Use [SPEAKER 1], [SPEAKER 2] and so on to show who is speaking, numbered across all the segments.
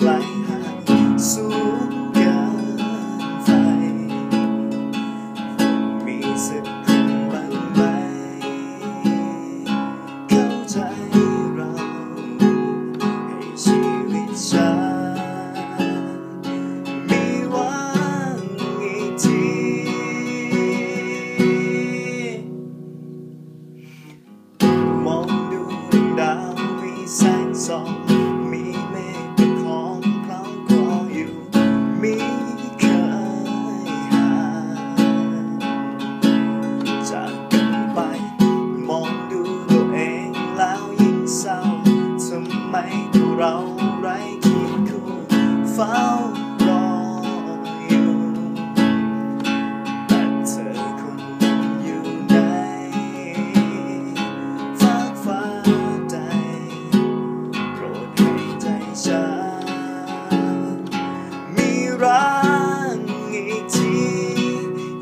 [SPEAKER 1] life. รัางอีกที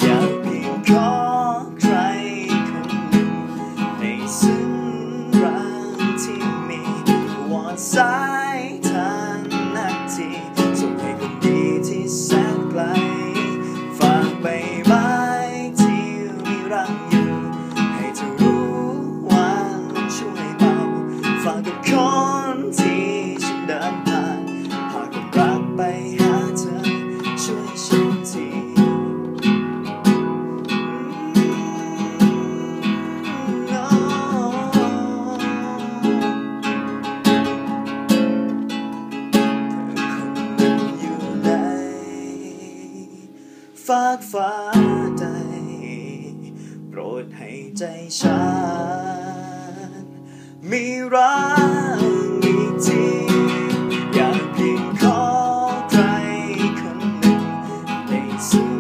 [SPEAKER 1] อยากเพียงขอใครคนหนึ่งในซึ่ง ฟากฟ้าใจ โปรดให้ใจฉันมีรักมีจริงอยากเพียงขอใครคนหนึ่งในสิ่